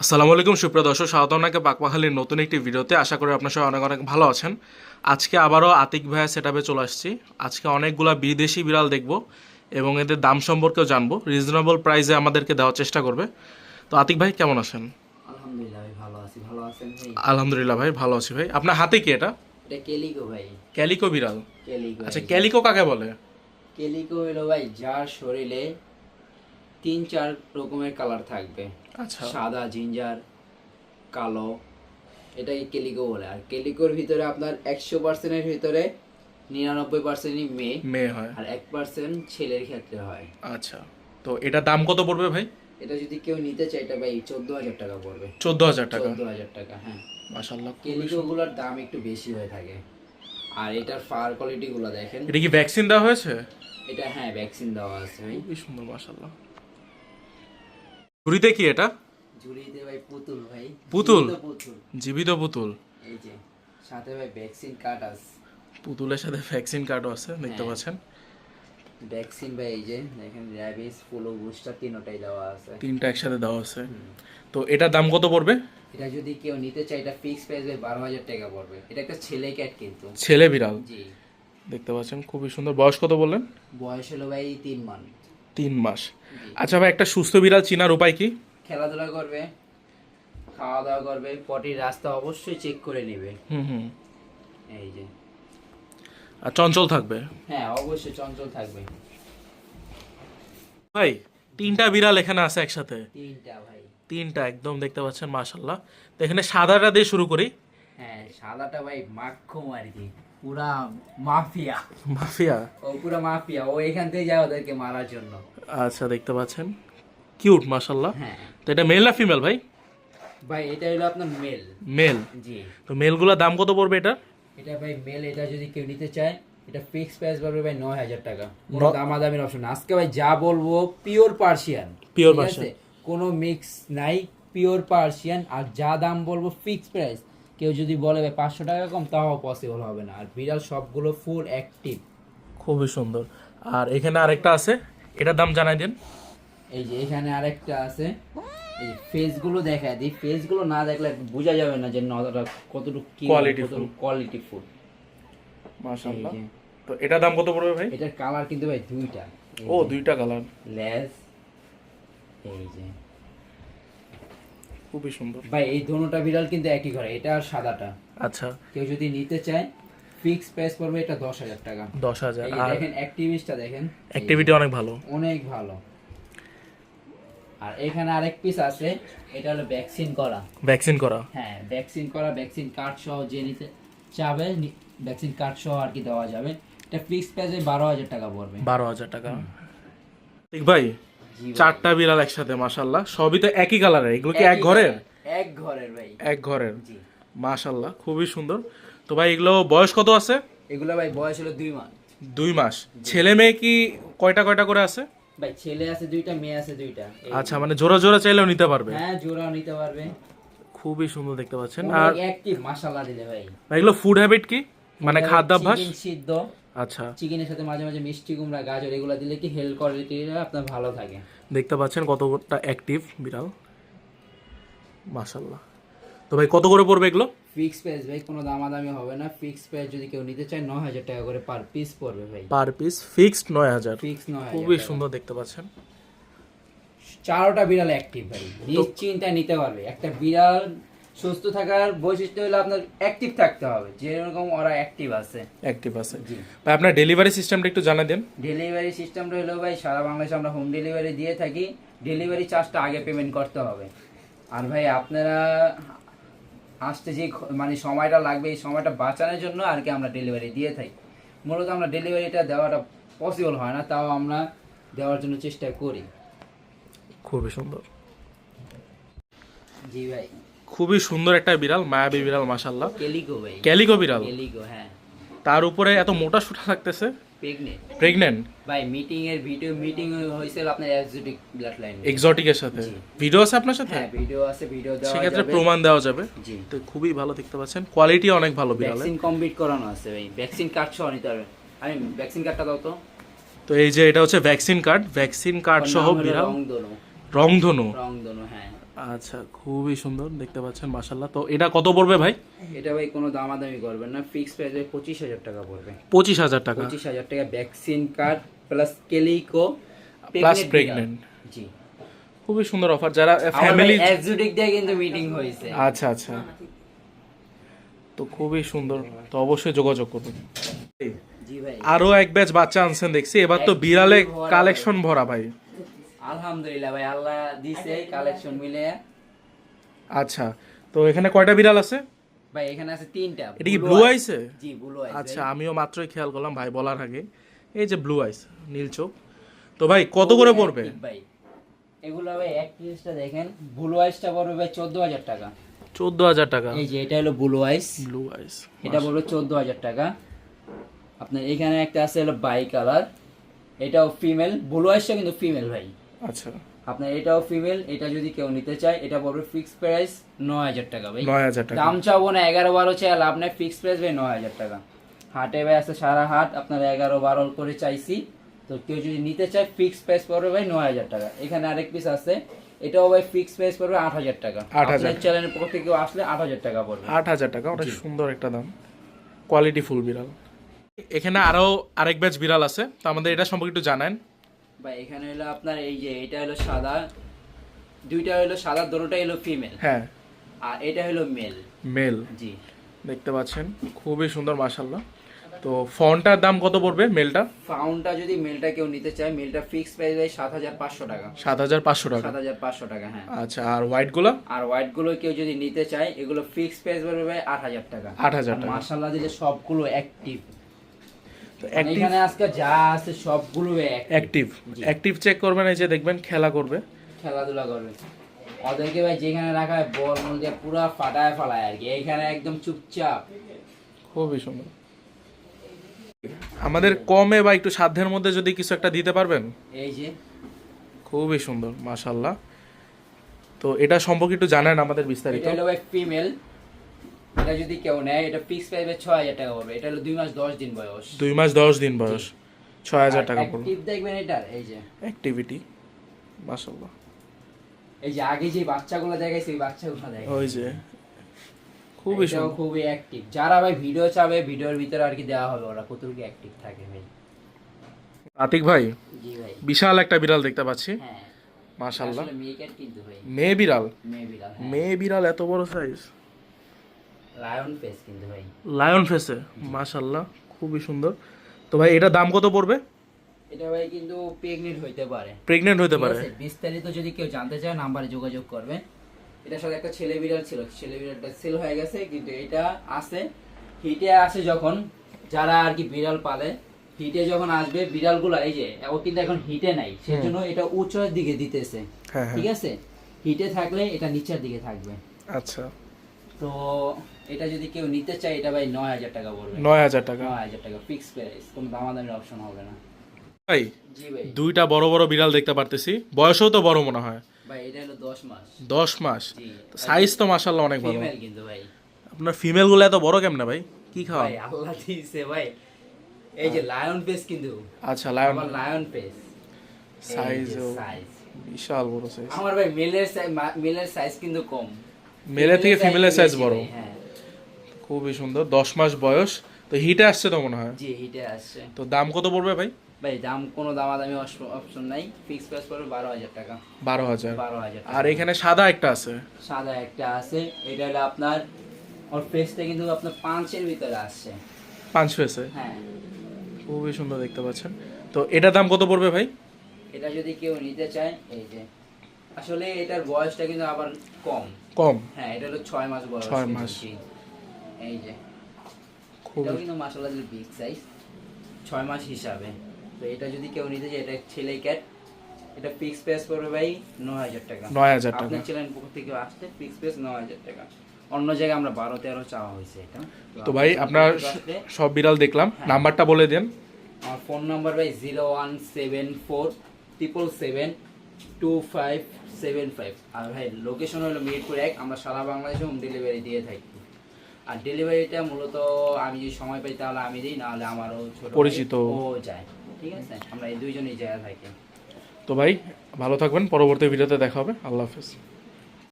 আসসালামু আলাইকুম সুপ্রিয় দর্শক স্বাগত আপনাকে পাকপাখালির নতুন একটি ভিডিওতে। আশা করি আপনার সবাই অনেক অনেক ভালো আছেন। আজকে আবারও আতিক ভাইয়া সেট চলে আসছি। আজকে অনেকগুলা বিদেশি বিড়াল দেখব এবং এদের দাম সম্পর্কেও জানব। রিজনেবল প্রাইসে আমাদেরকে দেওয়ার চেষ্টা করবে। তো আতিক ভাই কেমন আছেন? আলহামদুলিল্লাহ ভাই ভালো আছি। ভালো আছেন ভাই? আলহামদুলিল্লাহ ভাই ভালো আছি ভাই। আপনার হাতে কি এটা? এটা কেলিকো ভাই। ক্যালিকো বিড়াল? কেলিকো আচ্ছা ক্যালিকো কাকে বলে? কেলিকো হলো ভাই যার শরীরে তিন চার রকমের কালার থাকবে। আচ্ছা। সাদা জিঞ্জার কালো এটাকে কেলিকো বলে। আর কেলিকোর ভিতরে আপনার একশো পার্সেন্টের ভিতরে নিরানব্বই পার্সেন্টই মেয়ে। মেয়ে হয়। আর এক পার্সেন্ট ছেলের ক্ষেত্রে হয়। আচ্ছা। তো এটা দাম কত পড়বে ভাই? এটা যদি কেউ নিতে চায় এটা ভাই চোদ্দ হাজার টাকা পড়বে। চোদ্দ হাজার টাকা? চোদ্দ হাজার টাকা হ্যাঁ। মাসাল্লাহ কেলিকো গুলোর দাম একটু বেশি হয়ে থাকে। আর এটার ফার কোয়ালিটি গুলো দেখেন। এটা কি ভ্যাকসিন দেওয়া হয়েছে? এটা হ্যাঁ ভ্যাকসিন দেওয়া আছে খুবই সুন্দর মাসাল্লাহ ঝুড়িতে কি এটা? ঝুড়িতে ভাই পুতুল ভাই। পুতুল? জীবিত পুতুল। এই যে সাথে ভাই ভ্যাকসিন কার্ড আছে। পুতুলের সাথে ভ্যাকসিন কার্ডও আছে দেখতে হ্যাঁ। পাচ্ছেন। ভ্যাকসিন ভাই এই যে দেখেন র্যাবিস ফুলো বুস্টার তিনটাই দেওয়া আছে। তিনটা একসাথে দেওয়া আছে। তো এটার দাম কত পড়বে? এটা যদি কেউ নিতে চায় এটা ফিক্স প্রাইস ভাই বারো হাজার টাকা পড়বে। এটা একটা ছেলে ক্যাট কিন্তু। ছেলে বিড়াল। জি। দেখতে পাচ্ছেন খুবই সুন্দর। বয়স কত বললেন? বয়স হলো ভাই তিন মান। তিন মাস। আচ্ছা ভাই একটা সুস্থ বিড়াল চিনার উপায় কি? খেলাধুলা করবে খাওয়া দাওয়া করবে পটির রাস্তা অবশ্যই চেক করে নেবে। হুম হুম। এই যে। আর চঞ্চল থাকবে? হ্যাঁ অবশ্যই চঞ্চল থাকবে। ভাই তিনটা বিড়াল এখানে আছে একসাথে? তিনটা ভাই। তিনটা একদম দেখতে পাচ্ছেন মাশাল্লাহ তো এখানে সাদাটা দিয়ে শুরু করি। হ্যাঁ সাদাটা ভাই মাক্ষম আর কি। পুরা মাফিয়া। মাফিয়া? ও পুরা মাফিয়া। ও এখান থেকে যায় ওদেরকে মারার জন্য। আচ্ছা দেখতে পাচ্ছেন। কিউট মাশাল্লাহ হ্যাঁ। তো এটা মেল না ফিমেল ভাই? ভাই এটা হলো আপনার মেল মেল জি। তো মেলগুলোর দাম কত পড়বে এটা? এটা ভাই মেল এটা যদি কেউ নিতে চায় এটা ফিক্স প্রাইস পড়বে ভাই নয় হাজার টাকা। কোনো দামাদামির অপশন আজকে ভাই যা বলব পিওর পার্সিয়ান Pure Persian। কোনো মিক্স নাই পিওর পার্সিয়ান আর যা দাম বলব ফিক্স প্রাইস কেউ যদি বলে ভাই পাঁচশো টাকা কম তাও পসিবল হবে না। আর বিড়াল সবগুলো ফুল অ্যাক্টিভ খুবই সুন্দর। আর এখানে আরেকটা আছে এটার দাম জানাই দিন। এই যে এখানে আরেকটা আছে। এই ফেসগুলো দেখায় দিই। ফেসগুলো না দেখলে বোঝা যাবে না যে নটা কতটুকু কি Qualityful। কোয়ালিটি ফুড মাশাআল্লাহ। তো এটার দাম কত পড়বে ভাই? এটার কালার কিন্তু ভাই দুইটা। ও দুইটা কালার লেস। এই যে। খুবই সুন্দর। ভাই এই দোনোটা বিড়াল কিন্তু একই ঘরে এটা আর সাদাটা। আচ্ছা। কেউ যদি নিতে চায় ফিক্স প্রাইস পড়বে এটা দশ হাজার টাকা। দশ হাজার এই যে আর দেখেন অ্যাক্টিভিস্টটা দেখেন। অ্যাক্টিভিটি অনেক ভালো। অনেক ভালো। আর এখানে আরেক পিস আছে এটা হলো ভ্যাকসিন করা। ভ্যাকসিন করা। হ্যাঁ ভ্যাকসিন করা ভ্যাকসিন কার্ড সহ যে নিতে চাবে ভ্যাকসিন কার্ড সহ আর কি দেওয়া যাবে। এটা ফিক্স প্রাইসে বারো হাজার টাকা পড়বে। বারো হাজার টাকা। ঠিক ভাই। চারটা বিড়াল একসাথে মাশাল্লাহ সবই তো একই কালারের এগুলো কি এক ঘরের? এক ঘরের ভাই। এক ঘরের। জি। মাশাল্লাহ খুবই সুন্দর। তো ভাই এগুলো বয়স কত আছে? এগুলো ভাই বয়স হলো দুই মাস। দুই মাস। ছেলে মেয়ে কি কয়টা কয়টা করে আছে? ভাই ছেলে আছে দুইটা মেয়ে আছে দুইটা। আচ্ছা মানে জোড়া জোড়া চাইলেও নিতে পারবে। হ্যাঁ জোড়াও নিতে পারবে। খুবই সুন্দর দেখতে পাচ্ছেন। আর অ্যাক্টিভ মাশাআল্লাহ দিলে ভাই। ভাই, এগুলো ফুড হ্যাবিট কি? মানে খাদ্যাভ্যাস? চিকেন সিদ্ধ। আচ্ছা। চিকেনের সাথে মাঝে মাঝে মিষ্টি কুমড়া গাজর এগুলো দিলে কি হেলথ কোয়ালিটি আপনার ভালো থাকে? দেখতে পাচ্ছেন কতটা অ্যাক্টিভ বিড়াল। মাশাল্লাহ তো ভাই কত করে পড়বে এগুলো? ফিক্স প্রাইস ভাই কোনো দামাদামি হবে না। ফিক্স প্রাইস যদি কেউ নিতে চায় নয় হাজার টাকা করে পার পিস পড়বে ভাই। পার পিস ফিক্সড নয় হাজার। ফিক্স নয় খুবই সুন্দর দেখতে পাচ্ছেন। চারোটা বিড়াল অ্যাক্টিভ ভাই। নিশ্চিন্তায় নিতে পারবে। একটা বিড়াল সুস্থ থাকার বৈশিষ্ট্য হলো আপনার অ্যাক্টিভ থাকতে হবে। যেরকম ওরা অ্যাক্টিভ আছে। অ্যাক্টিভ আছে। জি। ভাই আপনার ডেলিভারি সিস্টেমটা একটু জানা দেন। ডেলিভারি সিস্টেমটা হলো ভাই সারা বাংলাদেশে আমরা হোম ডেলিভারি দিয়ে থাকি। ডেলিভারি চার্জটা আগে পেমেন্ট করতে হবে। আর ভাই আপনারা আসতে যে মানে সময়টা লাগবে এই সময়টা বাঁচানোর জন্য আর কি আমরা ডেলিভারি দিয়ে থাকি। মূলত আমরা ডেলিভারিটা দেওয়াটা পসিবল হয় না তাও আমরা দেওয়ার জন্য চেষ্টা করি। খুবই সুন্দর। জি ভাই। খুবই সুন্দর একটা বিড়াল মায়াবী বিড়াল মাশাল্লাহ কেলিকো ভাই। ক্যালিকো বিড়াল। কেলিকো হ্যাঁ। তার উপরে এত মোটা সুটা লাগতেছে। প্রেগনেন্ট ভাই মিটিং এর ভিডিও মিটিং হয়েছিল আপনার এক্সোটিক ব্লাড লাইন এক্সোটিকের সাথে। ভিডিও আছে আপনার সাথে? হ্যাঁ ভিডিও আছে ভিডিও দেওয়া সেক্ষেত্রে প্রমাণ দেওয়া যাবে। জি। তো খুবই ভালো দেখতে পাচ্ছেন। কোয়ালিটি অনেক ভালো বিড়ালের। ভ্যাকসিন কমপ্লিট করানো আছে ভাই। ভ্যাকসিন কার্ড সহ নিতে আমি ভ্যাকসিন কার্ডটা দাও তো। তো এই যে এটা হচ্ছে ভ্যাকসিন কার্ড ভ্যাকসিন কার্ড সহ বিড়াল। রংধনু। রংধনু। রংধনু হ্যাঁ। আচ্ছা খুবই সুন্দর দেখতে পাচ্ছেন মাশাল্লাহ তো এটা কত পড়বে ভাই? এটা ভাই কোনো দামাদামি করবেন না ফিক্স প্রাইসে পঁচিশ হাজার টাকা পড়বে। পঁচিশ হাজার টাকা? পঁচিশ হাজার টাকা vaccine card plus calico plus pregnant জি। খুবই সুন্দর অফার যারা ফ্যামিলি এক্সোটিক দিয়ে কিন্তু মিটিং হয়েছে। আচ্ছা আচ্ছা। তো খুবই সুন্দর তো অবশ্যই যোগাযোগ করবেন জি আরও এক ব্যাচ বাচ্চা আনছেন দেখছি। এবার তো বিড়ালে কালেকশন ভরা ভাই। আলহামদুলিল্লাহ ভাই আল্লাহ দিছে কালেকশন মিলে। আচ্ছা তো এখানে কয়টা বিড়াল আছে? ভাই এখানে আছে তিনটা। এটা কি ব্লু আইসে জি ব্লু আইস আচ্ছা আমিও মাত্রই খেয়াল করলাম ভাই বলার আগে। এই যে ব্লু আইস নীল চোখ। তো ভাই কত করে পড়বে? ভাই। এগুলো ভাই এক পিসটা দেখেন। ব্লু আইসটা পড়বে ভাই চোদ্দ হাজার টাকা। চোদ্দ হাজার টাকা। এই যে এটা হলো ব্লু আইস ব্লু আইস এটা পড়বে চোদ্দ হাজার টাকা। আপনার এখানে একটা আছে হলো বাই কালার এটাও ফিমেল ব্লু আইসটা কিন্তু ফিমেল ভাই। আচ্ছা। আপনার এটাও ফিমেল এটা যদি কেউ নিতে চায় এটা পড়বে ফিক্স প্রাইস নয় হাজার টাকা ভাই। নয় হাজার টাকা। দাম চাবো না এগারো বারো চাই নেই ফিক্স প্রাইস ভাই নয় হাজার টাকা। হাটে ভাই আছে সারা হাট আপনার এগারো বারো করে চাইছি। তো কেউ যদি নিতে চায় ফিক্স প্রাইস পড়বে ভাই নয় হাজার টাকা। এখানে আরেক পিস আছে এটাও ভাই ফিক্স প্রাইস পড়বে আট হাজার টাকা। 8,000 আপনার চ্যানেলের পক্ষ থেকে কেউ আসলে আট হাজার টাকা পড়বে। আট হাজার টাকা অনেক সুন্দর একটা দাম। কোয়ালিটি ফুল বিড়াল। এখানে আরও আরেক ব্যাচ বিড়াল আছে তো আমাদের এটা সম্পর্কে একটু জানান। ভাই এখানে হলো আপনার এই যে এটা হলো সাদা দুইটা হলো সাদা দুটোটাই হলো ফিমেল হ্যাঁ। আর এটা হলো মেল মেল জি। দেখতে পাচ্ছেন খুবই সুন্দর মাশাল্লাহ তো ফোনটার দাম কত পড়বে মেলটা ফাউন্ডটা যদি মেলটা কেউ নিতে চায় মেলটা ফিক্স প্রাইস ভাই সাত হাজার পাঁচশো টাকা। সাত হাজার পাঁচশো টাকা। সাত হাজার পাঁচশো টাকা হ্যাঁ। আচ্ছা আর হোয়াইটগুলো আর হোয়াইটগুলো কেউ যদি নিতে চায় এগুলো ফিক্স প্রাইস পড়বে আট হাজার টাকা। আট হাজার টাকা। মার্শাল্লাহ দিলে সবগুলো অ্যাক্টিভ এখানে আজকে যা আছে সবগুলো অ্যাক্টিভ অ্যাক্টিভ চেক করবেন এই যে দেখবেন খেলা করবে। খেলাধুলা করবে। ওদেরকে ভাই যেখানে রাখা হয় বল মল দিয়ে পুরো ফাটায় ফালায় আর কি। এখানে একদম চুপচাপ। খুবই সুন্দর। আমাদের কমে বা একটু সাধ্যের মধ্যে যদি কিছু একটা দিতে পারবেন? এই যে। খুবই সুন্দর মাশাল্লাহ তো এটা সম্পর্কে একটু জানেন আমাদের বিস্তারিত। এটা হলো ফিমেল এটা যদি কেউ নেয় এটা ফিক্স প্রাইস হাজার টাকা পড়বে। এটা হলো দুই মাস দশ দিন বয়স। দুই মাস দশ দিন বয়স। ছয় হাজার টাকা পড়বে। দেখবেন এটার এই যে। অ্যাক্টিভিটি এই যে আগে যে বাচ্চাগুলো দেখাইছে ওই বাচ্চাগুলো দেখে ওই যে। খুবই সুন্দর। খুবই অ্যাক্টিভ যারা ভাই ভিডিও চাবে ভিডিওর ভিতরে আর কি দেওয়া হবে ওরা কতটুকু অ্যাক্টিভ থাকে ভাই? আতিক ভাই জি ভাই। বিশাল একটা বিড়াল দেখতে পাচ্ছি। হ্যাঁ। মেয়ে ভাই। মেয়ে বিড়াল। মেয়ে বিড়াল হ্যাঁ। মেয়ে বিড়াল এত বড় সাইজ লায়ন ফেস কিন্তু ভাই। লায়ন ফেসে মাশাল্লাহ খুবই সুন্দর। তো ভাই এটা দাম কত পড়বে? এটা ভাই কিন্তু প্রেগনেন্ট হইতে পারে। প্রেগনেন্ট ঠিক পারে? বিস্তারিত যদি কেউ জানতে চায় নাম্বারে যোগাযোগ করবে এটার সাথে একটা ছেলে বিড়াল ছিল। ছেলে বিড়ালটা সেল হয়ে গেছে কিন্তু এটা আছে। হিটে আসে যখন যারা আর কি বিড়াল পালে হিটে যখন আসবে বিড়ালগুলো এই যে ও কিন্তু এখন হিটে নাই। সেজন্য এটা উচ্চের দিকে দিতেছে। হ্যাঁ হ্যাঁ। ঠিক আছে? হিটে থাকলে এটা নিচের দিকে থাকবে। আচ্ছা। তো এটা যদি কেউ নিতে চায় এটা ভাই নয় হাজার টাকা পড়বে। নয় হাজার টাকা? নয় হাজার টাকা ফিক্স প্রাইস কোনো দামাদামির অপশন হবে না। ভাই জি ভাই। দুইটা বড় বড় বিড়াল দেখতে পারতেছি। বয়সও তো বড় মনে হয়। ভাই এটা হলো দশ মাস। দশ মাস? জি। সাইজ তো মাশাল্লাহ অনেক ভালো ফিমেল কিন্তু ভাই। আপনার ফিমেলগুলো এত বড় কেমনে ভাই? কি খাওয়া? ভাই আল্লাহ দিয়েছে ভাই। এই যে লায়ন ফেস কিন্তু। আচ্ছা লায়ন আমার লায়ন ফেস সাইজ সাইজ বিশাল বড় সাইজ আমার ভাই মেলের সাইজ মেলের সাইজ কিন্তু কম। মেলের থেকে ফিমেলের সাইজ বড়। হ্যাঁ। খুবই সুন্দর। দশ মাস বয়স। তো হিটে আসছে তো মনে হয়? জি হিটে আসছে। তো দাম কত পড়বে ভাই? ভাই দাম কোনো দামাদামি অপশন নাই। ফিক্স প্রাইস পড়বে বারো হাজার টাকা। বারো হাজার। বারো হাজার আর এখানে সাদা একটা আছে? সাদা একটা আছে। এটা হলো আপনার ওর ফেসটা কিন্তু আপনার পাঁচের ভিতরে আসছে। পাঁচ ফেসে হ্যাঁ। খুবই সুন্দর দেখতে পাচ্ছেন। তো এটার দাম কত পড়বে ভাই? এটা যদি কেউ নিতে চায় এই যে। আসলে এটার বয়সটা কিন্তু আবার কম। কম। হ্যাঁ এটা হলো ছয় মাস বয়স। ছয় মাস। এই যে এটাও কিন্তু মাসাল্লাহ বিগ সাইজ ছয় মাস হিসাবে। তো এটা যদি কেউ নিতে চায় এটা ছেলে ক্যাট এটা ফিক্স প্রাইস পড়বে ভাই নয় হাজার টাকা। নয় হাজার টাকা। আপনার চ্যানেল পক্ষ থেকে আসতে ফিক্স প্রাইস নয় হাজার টাকা। অন্য জায়গায় আমরা বারো তেরো চাওয়া হয়েছে এটা। তো ভাই আপনার সব বিড়াল দেখলাম। হ্যাঁ। নাম্বারটা বলে দেন। আমার ফোন নাম্বার ভাই zero one seven four triple seven two five seven five. আর ভাই লোকেশন হলো মিরপুর এক। আমরা সারা বাংলাদেশে হোম ডেলিভারি দিয়ে থাকি। আর ডেলিভারিটা মূলত আমি যদি সময় পাই তাহলে আমি দিই নাহলে আমারও ছোট পরিচিত। ও যায়। ঠিক আছে? আমরা এই দুইজনেই যায় থাকি। তো ভাই ভালো থাকবেন পরবর্তী ভিডিওতে দেখা হবে। আল্লাহ হাফেজ।